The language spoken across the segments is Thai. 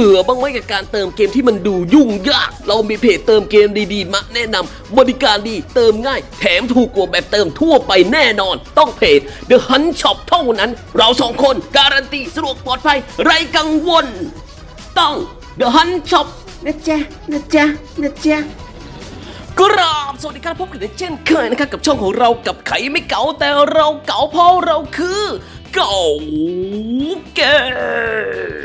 บื่อบ้างไหมกับการเติมเกมที่มันดูยุ่งยาก เรามีเพจเติมเกมดีๆ มาแนะนำบริการดีเติมง่าย แถมถูกกว่าแบบเติมทั่วไปแน่นอน ต้องเพจ The Hunt Shop เท่านั้น เราสองคนการันตีสะดวกปลอดภัยไร้กังวล ต้อง The Hunt Shop นะจ๊ะนะจ๊ะนะจ๊ะกราบสวัสดีครับพบกันเช่นเคยนะครับกับช่องของเรากับไขไม่เก๋าแต่เราเก๋าเพราะเราคือ เก่าเก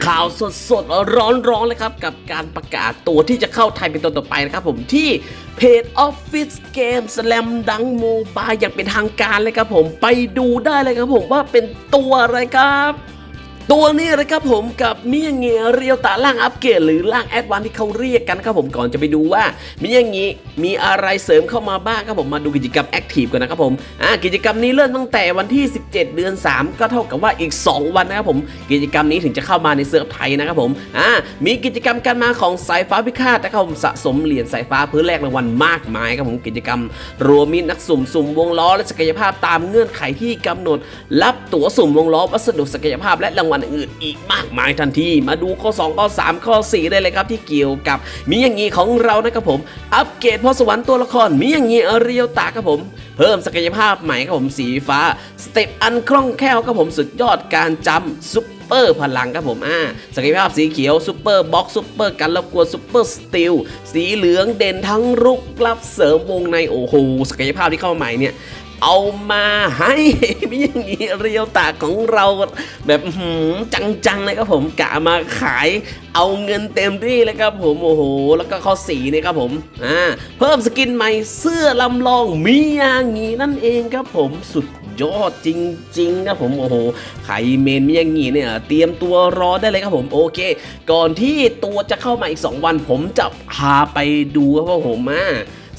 ข่าวสดสดๆร้อนๆเลยครับ กับการประกาศตัวที่จะเข้าไทยเป็นตัวต่อไปนะครับผมที่เพจ Office Game Slam ดังโมบายอย่างเป็นทางการเลยครับผมไปดูได้เลยครับผมว่าเป็นตัวอะไรครับ ตัวนี้เลยครับผมกับมิยาเงเรียวตาล่างอัปเกรดหรือล่างแอดวานที่เขาเรียกกันครับผมก่อนจะไปดูว่ามิยาเงมีอะไรเสริมเข้ามาบ้างครับผมมาดูกิจกรรมแอคทีฟกันนะครับผมอ่ากิจกรรมนี้เริ่มตั้งแต่วันที่ 17 เดือน 3 ก็เท่ากับว่าอีก 2 วันนะครับผม กิจกรรมนี้ถึงจะเข้ามาในเซิร์ฟไทยนะครับผมอ่ามีกิจกรรมการมาของสายฟ้าพิฆาตนะครับผมสะสมเหรียญสายฟ้าเพื่อแลกรางวัลมากมายครับผมกิจกรรมรวมมีนักสุ่มสุ่มวงล้อและศักยภาพตามเงื่อนไขที่กำหนด รับตั๋วสุ่มวงล้อวัสดุศักยภาพและรางวัลอื่นๆอีกมากมายทันที มาดูข้อ 2 ข้อ 3 ข้อ 4 ได้เลยครับที่เกี่ยวกับ มีอย่างงี้ของเรานะครับผม อัปเกรดพรสวรรค์ตัวละคร มีอย่างงี้เรียวตาครับผม เพิ่มศักยภาพใหม่ครับผมสีฟ้า สเต็ปอันคล่องแคล่วครับผมสุดยอดการจำซุปเปอร์พลังครับผมอ่าศักยภาพสีเขียวซุปเปอร์บ็อกซุปเปอร์กันรบกวนซุปเปอร์สติลสีเหลืองเด่นทั้งรุกรับเสริมวงในโอ้โหศักยภาพที่เข้ามาใหม่เนี่ย เอามาให้มีอย่างนี้เรียวตาของเราแบบหือจังๆเลยครับผมกะมาขายเอาเงินเต็มที่เลยครับผมโอ้โห แล้วก็ข้อสีนี่ครับผมอ่าเพิ่มสกินใหม่เสื้อลำลองมีอย่างนี้นั่นเองครับผมสุดยอดจริงๆครับผมโอ้โหใคเมนมีอย่างนี้เนี่ยเตรียมตัวรอได้เลยครับผมโอเค ก่อนที่ตัวจะเข้ามาอีก 2 วันผมจะพาไปดูครับผมอ่า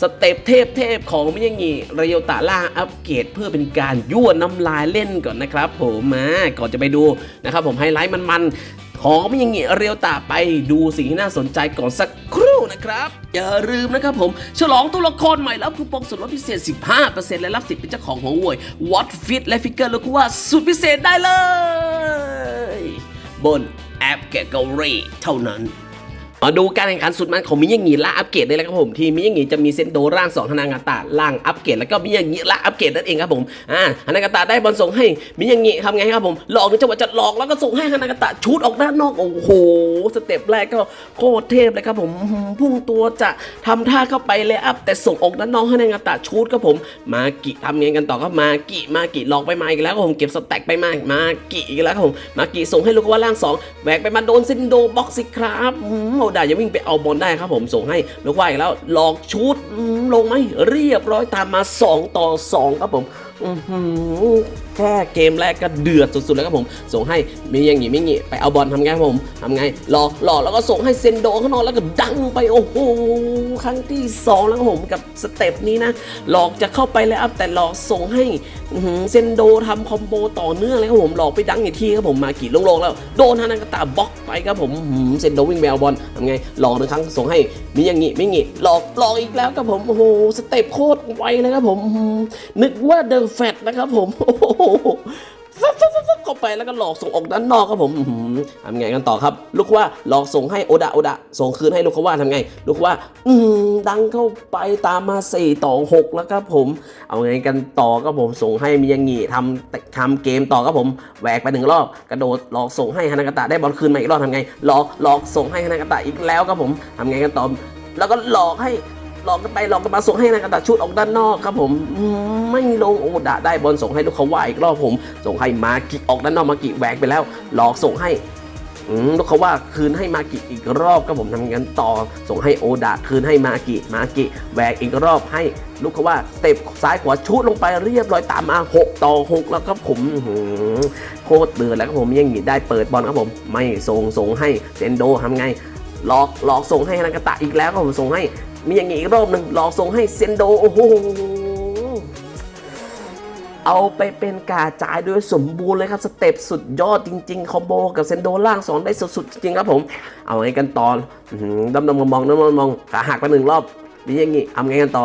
สเต็ปเทพเทพๆของมิยางิเรียวตาล่าอัปเกรดเพื่อเป็นการยั่วน้ำลายเล่นก่อนนะครับผมมาก่อนจะไปดูนะครับผมไฮไลท์มันๆของมิยางิเรียวตาไปดูสิ่งที่น่าสนใจก่อนสักครู่นะครับอย่าลืมนะครับผมฉลองตัวละครใหม่แล้วคูปองส่วนลดพิเศษ 15%และรับสิทธิ์เป็นเจ้าของหัวเว่ยวอตฟิตและฟิกเกอร์ลูกว่าสุดพิเศษได้เลย บนแอปเกเกอรี่เท่านั้น มาดูการแข่งขันสุดมันของมิยางิล่าอัปเกรดได้แล้วครับผมทีมมิยางิจะมีเซนโดร่าง2ฮานางาตะล่างอัปเกรดแล้วก็มิยางิล่าอัปเกรดนั่นเองครับผมอ่าฮานางาตะได้บอลส่งให้มิยางิทำไงครับผมหลอกในจังหวะจะหลอกแล้วก็ส่งให้ฮานางาตะชูดออกด้านนอกโอ้โหสเต็ปแรกก็โคตรเทพเลยครับผมพุ่งตัวจะทำท่าเข้าไปเลยอัพแต่ส่งออกด้านนอกให้ฮานางาตะชูดครับผม มากิทำไงกันต่อครับมากิมากิหลอกไปมาอีกแล้วครับผมเก็บสแต็กไปมามากิอีกแล้วครับผมมากิส่งให้ลูกว่าล่างสองแหวกไปมาโดนซินโดบ็อกสิครับโอดายังวิ่งไปเอาบอลได้ครับผมส่งให้ลูกว่าอีกแล้วหลอกชุดลงไหมเรียบร้อยตามมา 2 ต่อ 2 ครับผม แค่เกมแรกก็เดือดสุดๆแล้วครับผม ส่งให้มีอย่างงี้ไม่งี้ไปเอาบอลทำไงครับผมทำไงหลอกหลอกแล้วก็ส่งให้เซนโดข้างนอกแล้วก็ดังไปโอ้โหครั้งที่2แล้วครับผมกับสเต็ปนี้นะ หลอกจะเข้าไปแล้วแต่หลอกส่งให้เซนโดทำคอมโบต่อเนื่องเลยครับผมหลอกไปดังอีกทีครับผมมากี่ลงๆแล้วโดนฮานากาตาบล็อกไปครับผมเซนโดวิ่งแมวบอลทำไงหลอกหนึ่งครั้งส่งให้มีอย่างงี้ไม่งี้หลอกหลอกอีกแล้วครับผมโอ้โหสเต็ปโคตรไวเลยครับผมนึกว่าเดอแฟตนะครับผมโอ้โหฟับฟับฟับเข้าไปแล้วก็หลอกส่งออกด้านนอกครับผมทำไงกันต่อครับ ลูกว่าหลอกส่งให้โอดะโอดะส่งคืนให้ลูกเขาว่าทำไง ลูกว่า อืมดังเข้าไปตามมา4ต่อ6แล้วครับผม เอาไงกันต่อครับผมส่งให้มียังงี้ทำทำเกมต่อครับผมแหวกไปหนึ่งรอบกระโดดหลอกส่งให้ฮานากาตะได้บอลคืนมาอีกรอบทำไงหลอกหลอกส่งให้ฮานากาตะอีกแล้วครับผมทำไงกันต่อแล้วก็หลอกให้ หลอกกันไปหลอกกันมาส่งให้นากาตะชุดออกด้านนอกครับผมไม่ลงโอดะได้บอลส่งให้ลูกเขาว่าอีกรอบผม ส่งให้มากิออกด้านนอกมากิแหวกไปแล้ว หลอกส่งให้ลูกเขาว่าคืนให้มากิอีกรอบครับผมทำงานต่อ ส่งให้โอดะคืนให้มากิมากิแหวกอีกรอบให้ลูกเขาว่าเต็ปซ้ายขวาชุดลงไปเรียบร้อยตามมา6ต่อ 6 แล้วครับผมโคตรเดือดแล้วครับผมยังงี้ได้เปิดบอลครับผม ไม่ส่งส่งให้เซนโดทำไงหลอกหลอกส่งให้นากาตะอีกแล้วครับผมส่งให้ มีอย่างงี้อีกรอบหนึ่งหลอกส่งให้เซนโดโอ้โหเอาไปเป็นกาจ่ายโดยสมบูรณ์เลยครับ สเต็ปสุดยอดจริงๆ คอมโบกับเซนโดล่างสองได้สุดๆ จริงครับผม เอาไงกันตอนอื้อหือดำดำมองมองดำๆมองขาหักไปหนึ่งรอบมีอย่างงี้เอาไงกันต่อ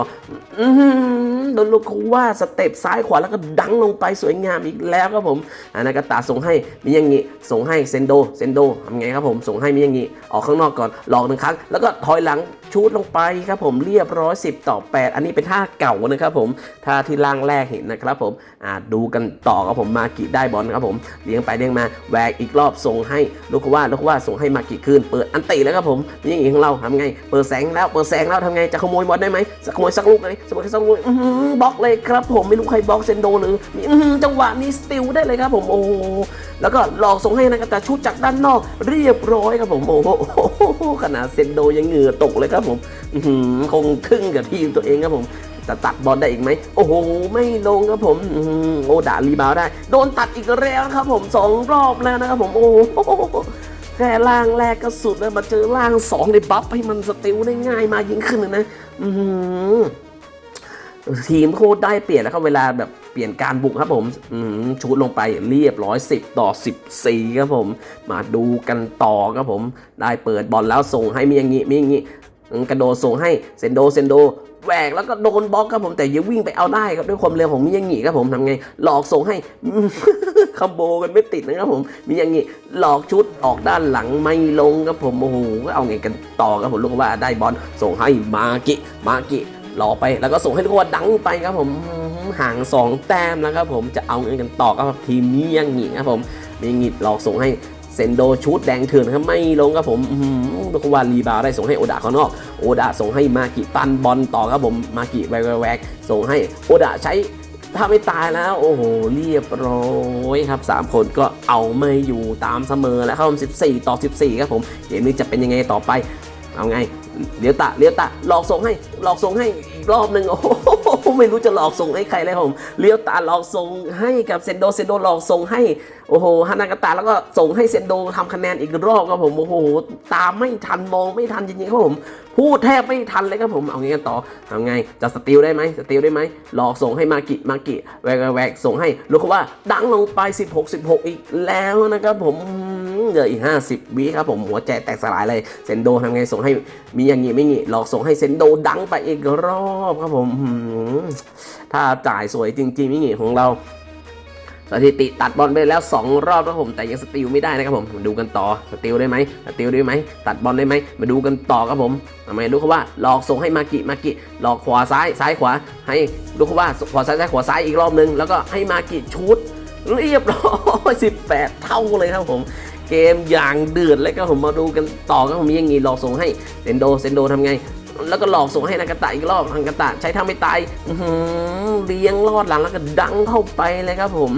อือหือโดนลูกคูว่าสเต็ปซ้ายขวาแล้วก็ดังลงไปสวยงามอีกแล้วครับผมอานากาตะส่งให้มีอย่างงี้ส่งให้เซนโดเซนโดทำไงครับผมส่งให้มีอย่างงี้ออกข้างนอกก่อนหลอกหนึ่งครั้ง แล้วก็ถอยหลังชูดลงไปครับผมเรียบร้อย 10 ต่อ 8 อันนี้เป็นท่าเก่านะครับผมท่าที่ล่างแรกเห็นนะครับผมอ่าดูกันต่อครับผมมากิได้บอลครับผมเลี้ยงไปเลี้ยงมาแหวกอีกรอบส่งให้ลูกว่าลูกว่าส่งให้มากิคืนเปิดอันติแล้วครับผมมีอย่างงี้ของเราทำไงเปิดแสงแล้วเปิดแสงแล้วทำไงจะขโมยบอลได้ไหมจะขโมยสักลูกเลยสมมติสักลูกอืบล็อกเลยครับผมไม่รู้ใครบล็อกเซนโดหรืออจังหวะนี้สติลได้เลยครับผมโอ้แล้วก็หลอกส่งให้นากาตาชุดจากด้านนอก เรียบร้อยครับผมโอ้โหขนาดเซนโดยังเหงื่อตกเลยครับผมคงทึ่งกับทีมตัวเองครับผมจะตัดบอลได้อีกไหม โอ้โห ไม่ลงครับผมโอ้ด่ารีบาวด์ได้ โดนตัดอีกแล้วครับผมสองรอบแล้วนะครับผมโอ้แค่ล่างแรกก็สุดแล้วมาเจอล่างสองในบัฟให้มันสติลได้ง่ายมายิ่งขึ้นเลยนะอือ ทีมโคตรได้เปลี่ยนแล้วครับเวลาแบบเปลี่ยนการบุกครับผมชูดลงไปเรียบร้อย 10 ต่อ 14 ครับผม มาดูกันต่อครับผม ได้เปิดบอลแล้วส่งให้มีอย่างงี้มีอย่างงี้กระโดดส่งให้เซนโดเซนโดแหวกแล้วก็โดนบล็อกครับผมแต่ยังวิ่งไปเอาได้ครับด้วยความเร็วของมิยางิครับผมทำไง หลอกส่งให้คัมโบกันไม่ติดนะครับผมมีอย่างงี้หลอกชุดออกด้านหลังไม่ลงครับผมโอ้โหก็เอาไงกันต่อครับผมลูกว่าได้บอลส่งให้มากิมากิ หลอกไปแล้วก็ส่งให้ลูกว่าดังไปครับผมห่างสองแต้มแล้วครับผมจะเอาเงินกันต่อครับทีมมิยางิครับผมมิยางิหลอกส่งให้เซนโดชุดแดงเถื่อนครับไม่ลงครับผมอื้อหือลูกว่ารีบาวได้ส่งให้โอดะข้างนอกโอดะส่งให้มากิปั้นบอลต่อครับผมมากิแวกแวกแวกส่งให้โอดะใช้ถ้าไม่ตายแล้ว โอ้โห เรียบร้อยครับ 3 คนก็เอาไม่อยู่ตามเสมอแล้วครับผม14 ต่อ 14 ครับผม เกมนี้จะเป็นยังไงต่อไป เอาไง เลี้ยวตะเลี้ยวตะหลอกส่งให้หลอกส่งให้อีกรอบหนึ่งโอ้โหไม่รู้จะหลอกส่งให้ใครเลยผมเลี้ยวตะหลอกส่งให้กับเซนโดเซนโดหลอกส่งให้โอ้โหฮานากาตะแล้วก็ส่งให้เซนโดทำคะแนนอีกรอบครับผมโอ้โหตามไม่ทันมองไม่ทันจริงๆครับผมพูดแทบไม่ทันเลยครับผมเอางี้กันต่อทำไงจะสติลได้ไหมสติลได้ไหมหลอกส่งให้มากิมากิแวกแวกส่งให้รู้ว่าดังลงไป 16 16 อีกแล้วนะครับผม เหลืออีก 50วิครับผมหัวใจแตกสลายเลยเซนโดทำไงส่งให้มีอย่างงี้ไม่งี้หลอกส่งให้เซนโดดังไปอีกรอบครับผมถ้าจ่ายสวยจริงๆนี่งี้ของเราสถิติตัดบอลไปแล้ว 2 รอบครับผมแต่ยังสติลไม่ได้นะครับผมมาดูกันต่อสติลได้ไหมสติลได้ไหมตัดบอลได้ไหมมาดูกันต่อครับผมทำไมดูเขาว่าหลอกส่งให้มากิมากิหลอกขวาซ้ายซ้ายขวา ให้ดูเขาว่าขวาซ้ายซ้ายขวาซ้ายอีกรอบนึงแล้วก็ให้มากิชุดเรียบร้อย18 เท่าเลยครับผม เกมอย่างเดือดเลยครับผมมาดูกันต่อครับผมมีอย่างงี้หลอกส่งให้เซนโดเซนโดทำไง แล้วก็หลอกส่งให้นากาตะอีกรอบนากาตะใช้ท่าไม่ตายเลี้ยงลอดหลังแล้วก็ดังเข้าไปเลยครับผม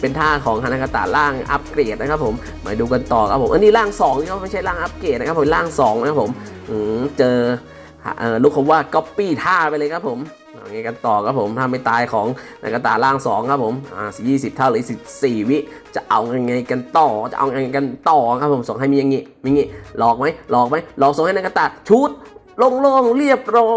เป็นท่าของฮานากาตะล่างอัปเกรดนะครับผมมาดูกันต่อครับผมอันนี้ล่าง2นี่ไม่ใช่ล่างอัปเกรดนะครับผมล่าง2นะครับผมเจอ ลูกคำว่าก๊อปปี้ท่าไปเลยครับผมเอางี้กันต่อครับผมถ้าไม่ตายของนากาตะล่าง 2 ครับผมอ่า20เท่าหรือ14 วิ จะเอายังไงกันต่อ จะเอายังไงกันต่อครับผมส่งให้มีอย่างงี้มีงี้หลอกไหมหลอกไหมหลอกส่งให้นากาตะชุดลงลงๆเรียบร้อ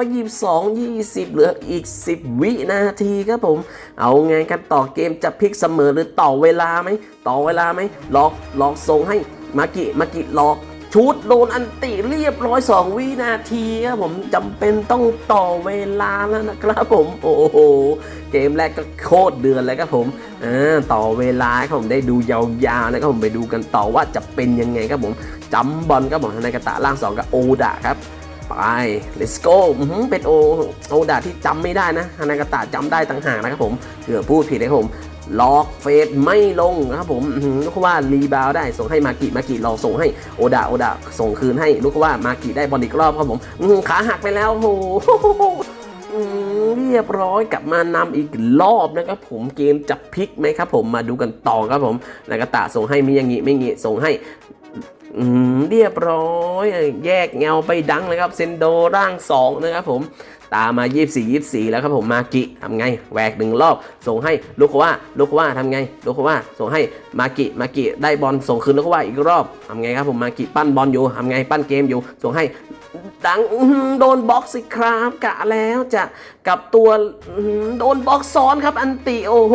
ยยี่สิบสองยี่สิบเหลืออีกสิบวินาทีครับผม เอาไงกันต่อเกมจะพลิกเสมอหรือต่อเวลาไหมต่อเวลาไหมหลอกหลอกส่งให้มากิมากิหลอก ชุดโดนอันติเรียบร้อยสองวินาทีครับผมจำเป็นต้องต่อเวลาแล้วนะครับผม โอ้โห เกมแรกก็โคตรเดือนเลยครับผมอ่าต่อเวลาครับผมได้ดูยาวๆนะครับผมไปดูกันต่อว่าจะเป็นยังไงครับผมจำบอลครับผมทางในกระตะล่างสองกับโอดะครับไป let's go เป็นโอโอดาที่จำไม่ได้นะฮานากาตะจำได้ต่างหากนะครับผมเผื่อพูดผิดนะครับผม ล็อกเฟสไม่ลงนะครับผมลูกว่ารีบาวได้ส่งให้มากิมากิลองส่งให้โอดาโอดาส่งคืนให้ลูกว่ามากิได้บอลอีกรอบครับผมขาหักไปแล้วโอ้โหเรียบร้อยกลับมานำอีกรอบนะครับผมเกมจะพลิกไหมครับผมมาดูกันต่อครับผมนากาตะส่งให้มิยางิไม่งิส่งให้ เรียบร้อยแยกเงาไปดังเลยครับ เซนโดร่าง 2 นะครับผมตามมา 24 24 แล้วครับผมมากิทำไงแหวกหนึ่งรอบ ส่งให้ลูกว่าลูกว่าทำไงลูกว่าส่งให้มากิมากิได้บอลส่งคืนลูกว่าอีกรอบทำไงครับผมมากิปั้นบอลอยู่ทำไงปั้นเกมอยู่ ส่งให้ ดังโดนบล็อกสิครับกะแล้วจะกับตัวโดนบล็อกซ้อนครับ อันติโอ้โห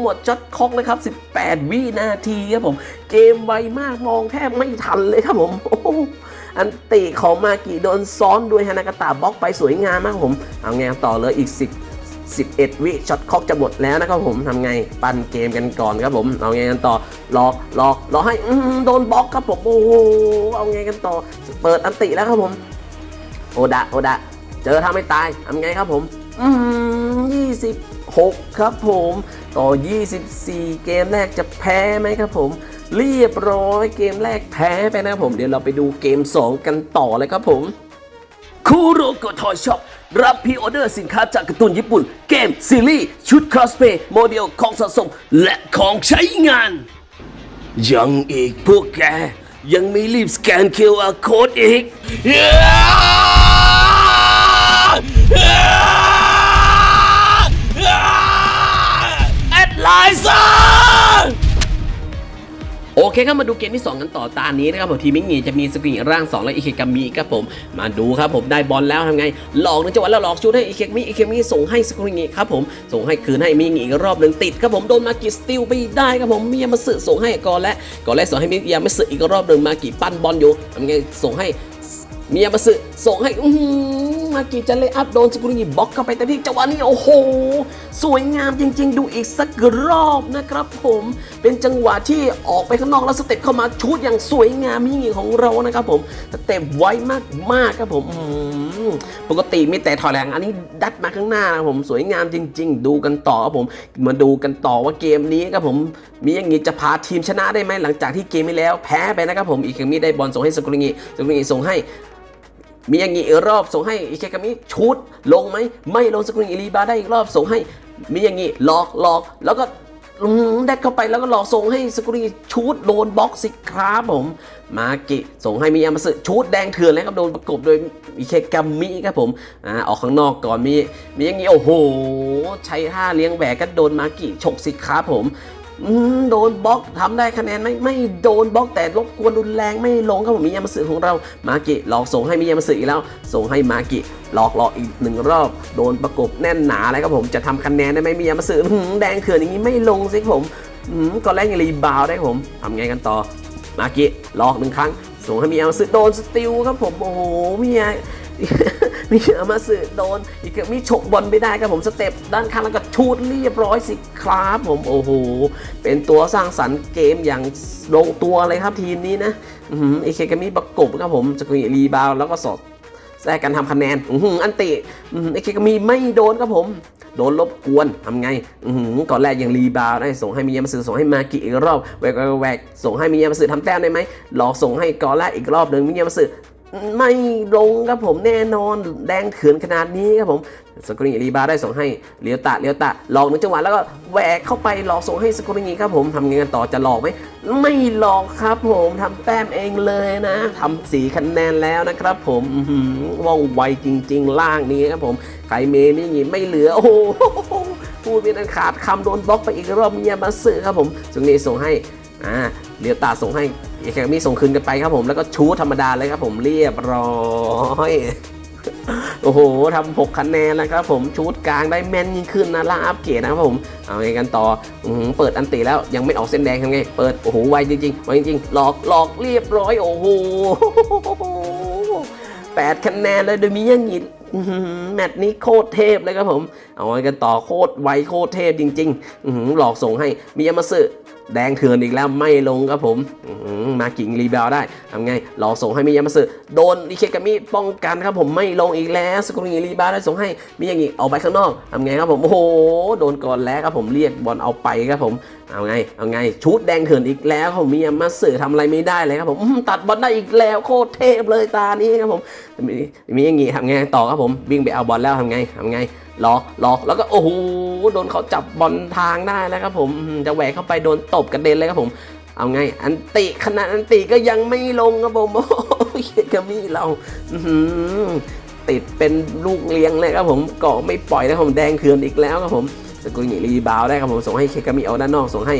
หมดจดคอกเลยครับ 18 วินาทีครับผม เกมไวมากมองแทบไม่ทันเลยครับผมอันติของมากิโดนซ้อนด้วยฮานากาตะบล็อกไปสวยงามมากผม เอาไงต่อเลยอีก 10 11 วิช็อตคอกจะหมดแล้วนะครับผมทำไงปั่นเกมกันก่อนครับผม เอาไงกันต่อรอรอรอให้อืโดนบล็อกครับผมโอ้โหเอาไงกันต่อ เปิดอันติแล้วครับผม โอดะโอดะเจอทำไม่ตายทำไงครับผมอืมยี่สิบหกครับผม ต่อ 24 เกมแรกจะแพ้ไหมครับผมเรียบร้อยเกมแรกแพ้ไปนะครับผมเดี๋ยวเราไปดูเกม 2 กันต่อเลยครับผมคูโรโกทอยช็อป รับพรีออเดอร์สินค้าจากการ์ตูนญี่ปุ่น เกม ซีรีส์ ชุดคอสเพย์โมเดลของสะสม และของใช้งาน ยังอีกพวกแก ยังไม่รีบสแกน QR Code อีก แอดไลน์ซ่า โอเคครับมาดูเกมที่ 2 กันต่อตานี้นะครับผมทีมมิงงีจะมีสกรีนร่าง 2 และอิเคกามิครับผมมาดูครับผมได้บอลแล้วทำไง หลอกหนึ่งจังหวะแล้วหลอกชุดให้อิเคกามิอิเคกามิส่งให้สกรีนครับผมส่งให้คืนให้มิงงีอีกรอบหนึ่งติดครับผมโดนมากิสติลไปได้ครับผมมิยามาสึส่งให้กอนและกอนและส่งให้มิยามาสึอีกรอบหนึ่งมากิปั้นบอลอยู่ทำไงส่งให้มียามาสึส่งให้อื้อหือ มากิจะเลยอัพโดนสกุลงีบล็อกเข้าไปแต่ที่จังหวะนี้โอ้โห สวยงามจริง ๆ ดูอีกสักรอบนะครับผม เป็นจังหวะที่ออกไปข้างนอกแล้วสเต็ปเข้ามาชูดอย่างสวยงามนี่ของเรานะครับผมสเต็ปไวมากๆครับผมปกติมีแต่ถอยหลังอันนี้ดัดมาข้างหน้านะครับผมสวยงามจริง ๆ ดูกันต่อครับผมมาดูกันต่อว่าเกมนี้ครับผมมีอย่างงี้จะพาทีมชนะได้ไหมหลังจากที่เกมที่แล้วแพ้ไปนะครับผมอีกครั้งมีได้บอลส่งให้สกุลงีสกุลงีส่งให้ มีอย่างงี้อีกรอบส่งให้อิเคกามิชุดลงไหมไม่ลงสกุลอีรีบาได้อีกรอบส่งให้มีอย่างงี้หลอกหลอกแล้วก็อืมแดกเข้าไปแล้วก็หลอกส่งให้สกุลีชูดโดนบล็อกสิครับผม มากิส่งให้มียามาสึชูดแดงเถื่อนแล้วครับโดนประกบโดยอิเคกามิครับผมอ่าออกข้างนอกก่อนมีมีอย่างงี้โอ้โห ใช้ท่าเลี้ยงแหวกก็โดนมากิฉกสิครับผม โดนบล็อกทำได้คะแนนไหมไม่โดนบล็อกแต่รบกวนรุนแรงไม่ลงครับผมมียามาสึของเรามากิหลอกส่งให้มียามาสึอีกแล้ว ส่งให้มากิหลอกหลอกอีกหนึ่งรอบโดนประกบแน่นหนาเลยครับผมจะทำคะแนนได้ไหมมียามาสึแดงเขื่อนอย่างนี้ไม่ลงสิครับผมก่อนแรกยังรีบาวได้ผมทำไงกันต่อมากิหลอกหนึ่งครั้งส่งให้มียามาสึโดนสติลครับผมโอ้โหมียา มียามาสึโดนอีกมีฉกบอลไม่ได้ครับผมสเต็ปด้านข้างแล้วก็ชูดเรียบร้อยสิครับผมโอ้โหเป็นตัวสร้างสรรค์เกมอย่างลงตัวเลยครับทีมนี้นะอือหือเอเคกามิประกบครับผมสกุลรีบาวแล้วก็สอดแทรกกันทำคะแนนอืมอันติอือหือเอเคกามิไม่โดนครับผมโดนรบกวนทำไงอือหือก่อนแรกยังรีบาวได้ส่งให้มียามาสึส่งให้มากิอีกรอบแวกแวกส่งให้มียามาสึทำแต้มได้ไหมหลอกส่งให้ก่อนแรกอีกรอบหนึ่งมียามาสึ ไม่ลงครับผมแน่นอนแดงเถื่อนขนาดนี้ครับผมสกุลิงีรีบาร์ได้ส่งให้เลียวตะเลียวตะหลอกหนึ่งจังหวะแล้วก็แหวกเข้าไปหลอกส่งให้สกุลิงครับผมทำไงกันต่อจะหลอกไหมไม่หลอกครับผมทำแต้มเองเลยนะทำสีคะแนนแล้วนะครับผมว่องไวจริง ๆ ล่างนี้ครับผมใคเมนี่อย่างงี้ไม่เหลือโอ้โหพูดไม่ทันขาดคำโดนบล็อกไปอีกรอบเมียมาสึครับผมส่งนี้ส่งให้อ่าเลียวตาส่งให้ เอแคมีส่งคืนกันไปครับผมแล้วก็ชูธรรมดาเลยครับผมเรียบร้อยโอ้โหทำหกคะแนนแล้วครับผมชูดกลางได้แม่นยิ่งขึ้นนะล่าอัพเกรดนะครับผม เอาไงกันต่ออเปิดอันติแล้วยังไม่ออกเส้นแดงทำไง เปิด โอ้โห ไวจริงๆไวจริงๆ หลอกหลอกเรียบร้อย โอ้โหแปดคะแนนเลยโดยมีย่างหือ แมตช์นี้โคตรเทพเลยครับผม เอาไว้กันต่อโคตรไวโคตรเทพจริงๆหลอกส่งให้มียามาสึแดงเถื่อนอีกแล้วไม่ลงครับผมมากิ่งรีบาวได้ทำไงหลอกส่งให้มียามาสึโดนอิเคกามิป้องกันครับผมไม่ลงอีกแล้วสกุลิรีบาวได้ส่งให้มีอย่างงี้เอาไปข้างนอกทำไงครับผมโอ้โหโดนก่อนแล้วครับผมเรียกบอลเอาไปครับผม เอาไง เอาไง ชุดแดงเถื่อนอีกแล้วผมมียามาสึทำอะไรไม่ได้เลยครับผมตัดบอลได้อีกแล้วโคตรเทพเลยตานี้ครับผม มีมีอย่างงี้ทำไงต่อครับผมวิ่งไปเอาบอลแล้วทำไงทำไงหลอกหลอกแล้วก็โอ้โหโดนเขาจับบอลทางได้แล้วครับผมจะแหวกเข้าไปโดนตบกระเด็นเลยครับผม เอาไง อันติขนาดอันติก็ยังไม่ลงครับผมโอ้ยกามีเราติดเป็นลูกเลี้ยงเลยครับผมเกาะไม่ปล่อยแล้วผมแดงเถื่อนอีกแล้วครับผม สกุลหญิรีบาวได้ครับผมส่งให้เคกามิเอาด้านนอกส่งให้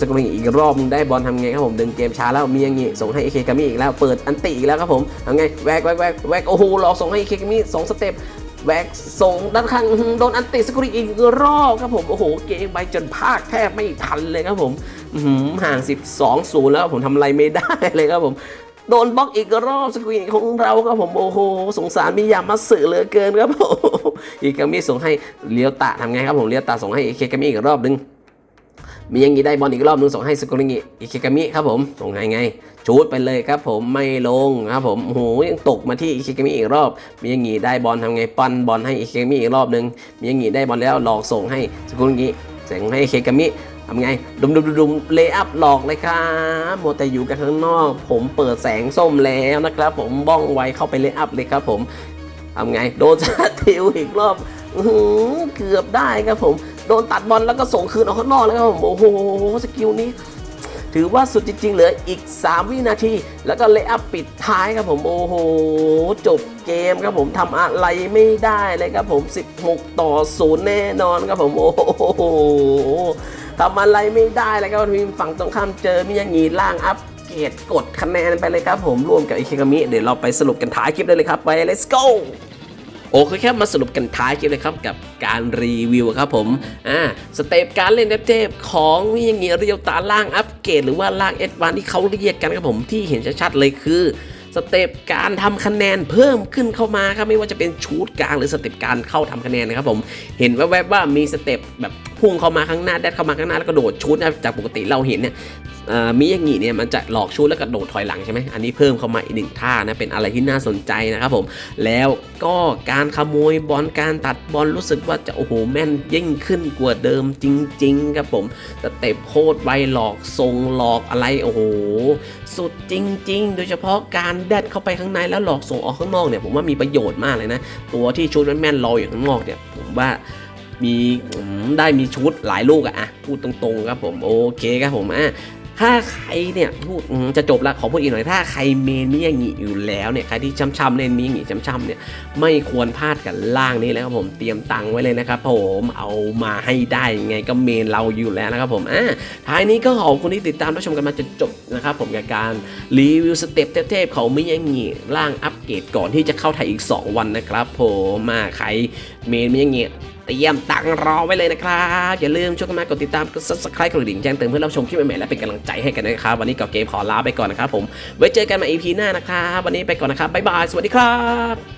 สกุลอีกรอบได้บอลทำไงครับผมดึงเกมช้าแล้วมีอย่างงี้ส่งให้เคกามิอีกแล้วเปิดอันติอีกแล้วครับผมทำไงแวกแวกแวกแวกโอ้โหรอส่งให้เคกามิสองสเต็ปแวกส่งด้านข้างโดนอันติสกุลอีกรอบครับผมโอ้โหเกมไปจนภาคแทบไม่ทันเลยครับผมห่าง 12ศูนย์แล้วผมทำอะไรไม่ได้เลยครับผม โดนบล็อกอีกรอบสกรีนของเราครับผมโอ้โหสงสารมิยามัสสึเหลือเกินครับผมอีกามิส่งให้เลียวตะทำไงครับผมเลียวตะส่งให้อิเคกามิอีกรอบนึงมียังงี้ได้บอลอีกรอบนึงส่งให้สกุลิงิอิเคกามิครับผมส่งไงไงชูดไปเลยครับผมไม่ลงครับผมโหยังตกมาที่อิเคกามิอีกรอบ มียังงี้ได้บอลทำไงปั้นบอลให้อิเคกามิอีกรอบนึงมียังงี้ได้บอลแล้วหลอกส่งให้สกุลิงิส่งให้อิเคกามิ ทำไงดุมดุมดุมดุมเลย์อัพหลอกเลยครับโมแต่อยู่กันข้างนอก ผมเปิดแสงส้มแล้วนะครับ ผมบ้องไวเข้าไปเลย์อัพเลยครับ ผมทำไง โดนชาติวอีกรอบเกือบได้ครับผม โดนตัดบอลแล้วก็ส่งคืนออกข้างนอกแล้วครับผมโอ้โหสกิลนี้ถือว่าสุดจริง ๆ เหลืออีก 3 วินาที แล้วก็เลย์อัพปิดท้ายครับผม โอ้โห จบเกมครับผมทำอะไรไม่ได้เลยครับผม 16 ต่อ 0 แน่นอนครับผม โอ้โห ทำอะไรไม่ได้เลยครับทีมฝั่งตรงข้ามเจอมิยางีล่างอัพเกรดกดคะแนนไปเลยครับผมร่วมกับอิเคกามิเดี๋ยวเราไปสรุปกันท้ายคลิปได้เลยครับไป let's go โอเคครับมาสรุปกันท้ายคลิปเลยครับกับการรีวิวครับผมอ่าสเต็ปการเล่นเทพๆของมิยางีเรียวตาล่างอัปเกรดหรือว่าล่างเอ็ดวานที่เขาเรียกกันครับผมที่เห็นชัดๆเลยคือสเต็ปการทำคะแนนเพิ่มขึ้นเข้ามาครับไม่ว่าจะเป็นชูดกลางหรือสเต็ปการเข้าทำคะแนนนะครับผมเห็นแวบๆว่ามีสเต็ปแบบพุ่งเข้ามาข้างหน้าแดดเข้ามาข้างหน้าแล้วก็โดดชูดนะจากปกติเราเห็นเนี่ยมิยางิเนี่ยมันจะหลอกชูดแล้วก็โดดถอยหลังใช่ไหมอันนี้เพิ่มเข้ามาอีกหนึ่งท่านะเป็นอะไรที่น่าสนใจนะครับผม แล้วก็การขโมยบอลการตัดบอลรู้สึกว่าจะโอ้โหแม่นยิ่งขึ้นกว่าเดิมจริง ๆ ครับผมสเต็ปโคตรไวหลอกทรงหลอกอะไรโอ้โหสุดจริง ๆ โดยเฉพาะการแดดเข้าไปข้างในแล้วหลอกส่งออกข้างนอกเนี่ยผมว่ามีประโยชน์มากเลยนะ ตัวที่ชุดแม่นๆรออยู่ข้างนอกเนี่ยผมว่า มีได้มีชุดหลายลูกอะพูดตรงๆครับผมโอเคครับผมอะถ้าใครเนี่ยพูดจะจบละขอพูดอีกหน่อยถ้าใครเมนมิยางิอยู่แล้วเนี่ยใครที่ช้ำๆเล่นมิยางิช้ำๆเนี่ยไม่ควรพลาดกับล่างนี้แล้วครับผมเตรียมตังค์ไว้เลยนะครับผมเอามาให้ได้ยังไงก็เมนเราอยู่แล้วนะครับผมอะท้ายนี้ก็ขอบคุณที่ติดตามรับชมกันมาจนจบนะครับผมกับการรีวิวสเต็ปเทพๆของมิยางิร่างอัปเกรดก่อนที่จะเข้าไทยอีก 2 วันนะครับผมมาใครเมนมิยางิ เตรียมตังรอไว้เลยนะครับ อย่าลืมช่วยกันมากดติดตามกด subscribe กดกระดิ่งแจ้งเตือนเพื่อรับชมคลิปใหม่ๆและเป็นกำลังใจให้กันนะครับ วันนี้กับเกมขอลาไปก่อนนะครับผมไว้เจอกันใหม่ EP หน้านะครับ วันนี้ไปก่อนนะครับบ๊ายบายสวัสดีครับ